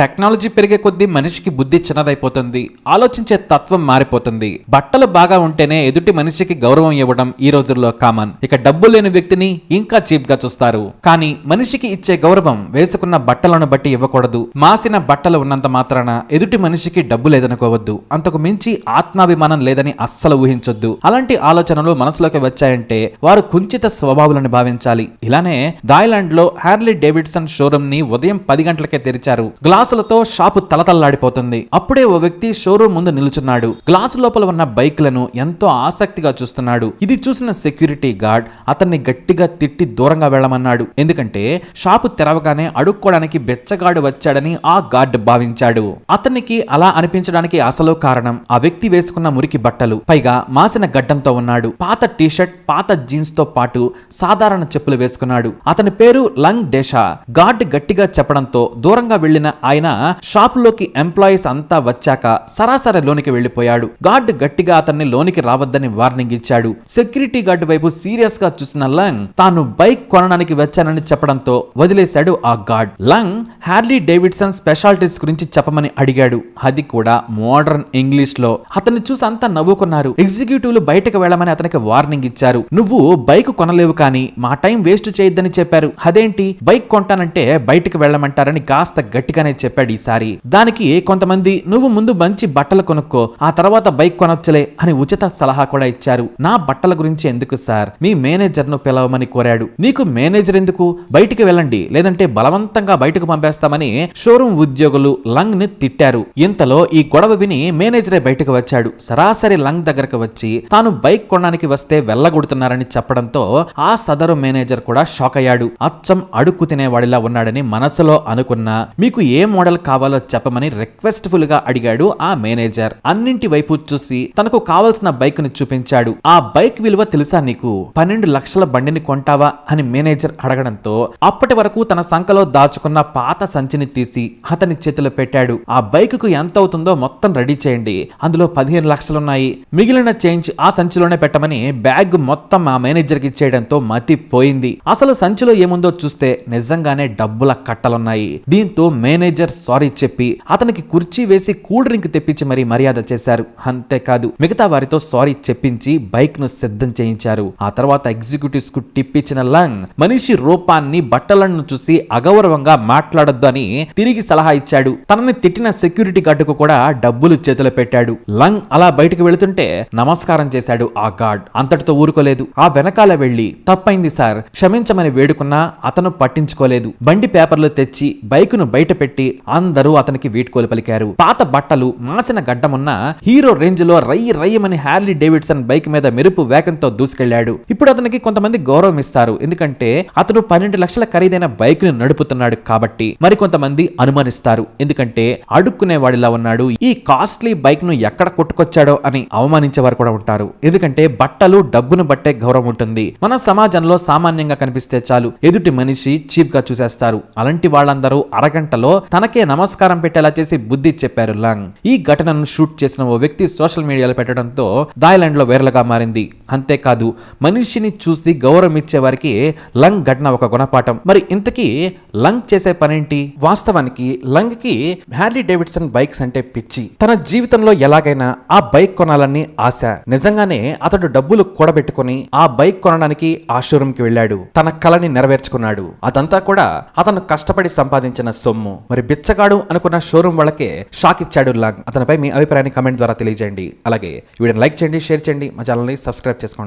Technology పెరిగే కొద్దీ మనిషికి బుద్ధి చిన్నదైపోతుంది ఆలోచించే తత్వం మారిపోతుంది. బట్టలు బాగా ఉంటేనే ఎదుటి మనిషికి గౌరవం ఇవ్వడం ఈ రోజుల్లో కామన్. ఇక డబ్బు లేని వ్యక్తిని ఇంకా చీప్గా చూస్తారు. కానీ మనిషికి ఇచ్చే గౌరవం వేసుకున్న బట్టలను బట్టి ఇవ్వకూడదు. మాసిన బట్టలు ఉన్నంత మాత్రాన ఎదుటి మనిషికి డబ్బు లేదనుకోవద్దు. అంతకు మించి ఆత్మాభిమానం లేదని అస్సలు ఊహించొద్దు. అలాంటి ఆలోచనలు మనసులోకి వచ్చాయంటే వారు కుంచిత స్వభావాలను భావించాలి. ఇలానే థాయిలాండ్లో హ్యార్లీ డేవిడ్సన్ షోరూమ్ని ఉదయం పది గంటలకే తెరిచారు. గ్లాసులతో షాపు తలతల్లాడిపోతుంది. అప్పుడే ఓ వ్యక్తి షోరూమ్ ముందు నిలుచున్నాడు. గ్లాసు లోపల ఉన్న బైక్లను ఎంతో ఆసక్తిగా చూస్తున్నాడు. ఇది చూసిన సెక్యూరిటీ గార్డ్ అతన్ని గట్టిగా తిట్టి దూరంగా వెళ్ళమన్నాడు. ఎందుకంటే షాపు తెరవగానే అడుక్కోవడానికి బెచ్చగాడు వచ్చాడని ఆ గార్డ్ భావించాడు. అతనికి అలా అనిపించడానికి అసలు కారణం ఆ వ్యక్తి వేసుకున్న మురికి బట్టలు పైగా మాసిన గడ్డంతో ఉన్నాడు. పాత టీషర్ట్ పాత జీన్స్తో పాటు సాధారణ చెప్పులు వేసుకున్నాడు. అతని పేరు లంగ్ డేషా. గార్డ్ గట్టిగా చెప్పడంతో దూరంగా వెళ్ళిన ఆయన షాపులోకి ఎంప్లాయీస్ అంతా వచ్చాక సరాసరి లోనికి వెళ్ళిపోయాడు గార్డ్ గట్టిగా అతన్ని లోనికి రావద్దని వార్నింగ్ ఇచ్చాడు. సెక్యూరిటీ గార్డ్ వైపు సీరియస్గా చూసిన లంగ్ తాను బైక్ కొనడానికి వచ్చానని చెప్పడంతో వదిలేశాడు ఆ గార్డ్. లంగ్ హ్యార్లీ డేవిడ్సన్ స్పెషాలిటీస్ గురించి చెప్పమని అడిగాడు. అది కూడా మోడర్న్ ఇంగ్లీష్లో. అతన్ని చూసి అంతా నవ్వుకున్నారు. ఎగ్జిక్యూటివ్లు బయటకు వెళ్ళమని అతనికి వార్నింగ్ ఇచ్చారు. నువ్వు బైక్ కొనలేవు కానీ మా టైం వేస్ట్ చేయొద్దని చెప్పారు. అదేంటి? బైక్ కొంటానంటే బయటకు వెళ్ళమంటారని కాస్త గట్టిగానే చెప్పాడు ఈసారి. దానికి కొంతమంది నువ్వు ముందు మంచి బట్టలు కొనుక్కో ఆ తర్వాత బైక్ కొనొచ్చలే అని ఉచిత సలహా కూడా ఇచ్చారు. నా బట్టల గురించి ఎందుకు సార్? మీ మేనేజర్ను పిలవమని కోరాడు. నీకు మేనేజర్ ఎందుకు? బయటికి వెళ్ళండి లేదంటే బలవంతంగా బయటకు పంపేస్తామని షోరూమ్ ఉద్యోగులు లంగ్ని తిట్టారు. ఇంతలో ఈ గొడవ విని మేనేజరే బయటకు వచ్చాడు. సరాసరి లంగ్ దగ్గరకు వచ్చి తాను బైక్ కొనడానికి వస్తే వెళ్ళగొడుతున్నారని చెప్పడంతో ఆ సదరు మేనేజర్ కూడా షాక్ అయ్యాడు అచ్చం అడుక్కు తినేవాడిలా ఉన్నాడని మనసులో అనుకున్నా. మీకు ఏ మోడల్ కావాలో చెప్పమని రిక్వెస్ట్ఫుల్గా అడిగాడు ఆ మేనేజర్ అన్నింటి వైపు చూసి తనకు కావలసిన బైక్ని చూపించాడు. ఆ బైక్ విలువ తెలుసా నీకు? పన్నెండు లక్షల బండిని కొంటావా? అని మేనేజర్ అడగడంతో అప్పటి వరకు తన సంఖలో దాచుకున్న పాత సంచిని తీసి అతని చేతిలో పెట్టాడు. ఆ బైక్కు ఎంత అవుతుందో మొత్తం రెడీ చేయండి. అందులో పదిహేను లక్షలున్నాయి. మిగిలిన చేంజ్ ఆ సంచిలోనే పెట్టమని బ్యాగ్ మొత్తం ఆ మేనేజర్కి ఇచ్చేయడంతో మతి పోయింది అసలు సంచిలో ఏముందో చూస్తే నిజంగానే డబ్బుల కట్టలున్నాయి. దీంతో మేనేజర్ సారీ చెప్పి అతనికి కుర్చీ వేసి కూల్ డ్రింక్ తెప్పించి మరీ మర్యాద చేశారు. అంతేకాదు మిగతా వారితో సారీ చెప్పించి బైక్ను సిద్ధం చేయించారు. ఆ తర్వాత ఎగ్జిక్యూటివ్స్కు టిప్ ఇచ్చిన లంగ్ మనిషి రూపాన్ని బట్టలను చూసి అగౌరవంగా మాట్లాడొద్దు అని తిరిగి సలహా ఇచ్చాడు. తనని తిట్టిన సెక్యూరిటీ గార్డుకు కూడా డబ్బులు చేతులు పెట్టాడు. లంగ్ అలా బయటకు వెళుతుంటే నమస్కారం చేశాడు ఆ గార్డ్. అంతటితో ఊరుకోలేదు. ఆ వెనకాల వెళ్ళి తప్పైంది సార్. క్షమించమని వేడుకున్నా అతను పట్టించుకోలేదు. బండి పేపర్లు తెచ్చి బైకును బయట పెట్టి అందరూ అతనికి వీడ్కోలు పలికారు. పాత బట్టలు మాసిన గడ్డమున్న హీరో రేంజ్లో రయ్యి రయ్యమని హ్యార్లీ డేవిడ్సన్ బైక్ మీద మెరుపు వేగంతో దూసుకెళ్ళాడు ఇప్పుడు అతనికి కొంతమంది గౌరవం ఇస్తారు. ఎందుకంటే అతను పన్నెండు లక్షల ఖరీదైన బైక్ను నడుపుతున్నాడు కాబట్టి మరికొంతమంది అనుమానిస్తారు. ఎందుకంటే అడుక్కునే వాడిలా ఉన్నాడు. ఈ కాస్ట్లీ బైక్ను ఎక్కడ కొట్టుకొచ్చాడో అని అవమానించేవారు కూడా ఉంటారు. ఎందుకంటే బట్టలు డబ్బును బట్టే గౌరవం ఉంటుంది. మన సమాజంలో సామాన్యంగా కనిపిస్తే చాలు. ఎదుటి మనిషి చీప్గా చూసేస్తారు. అలాంటి వాళ్ళందరూ అరగంటలో తనకే నమస్కారం పెట్టేలా చేసి బుద్ధి చెప్పారు లంగ్. ఈ ఘటనను షూట్ చేసిన ఓ వ్యక్తి సోషల్ మీడియాలో పెట్టడంతో థాయిలాండ్లో వైరల్గా మారింది. అంతేకాదు మనిషిని చూసి గౌరవం ఇచ్చే వారికి లంగ్ ఘటన ఒక గుణపాఠం. మరి ఇంతకీ లంగ్ చేసే పనేంటి? వాస్తవానికి లంగ్కి హ్యార్లీ డేవిడ్సన్ బైక్స్ అంటే పిచ్చి. తన జీవితంలో ఎలాగైనా ఆ బైక్ కొనాలని ఆశ. నిజంగానే అతడు డబ్బులు కూడబెట్టుకుని ఆ బైక్ కొనడానికి ఆ షోరూమ్కి వెళ్ళాడు. తన కలని నెరవేర్చుకున్నాడు. అదంతా కూడా అతను కష్టపడి సంపాదించిన సొమ్ము. మరి బిచ్చగాడు అనుకున్న షోరూమ్ వాళ్ళకే షాక్ ఇచ్చాడు లాంగ్. అతనిపై మీ అభిప్రాయాన్ని కమెంట్ ద్వారా తెలియజేయండి. అలాగే వీడియోని లైక్ చేయండి షేర్ చేయండి. మా ఛానల్ని సబ్స్క్రైబ్ చేసుకోండి.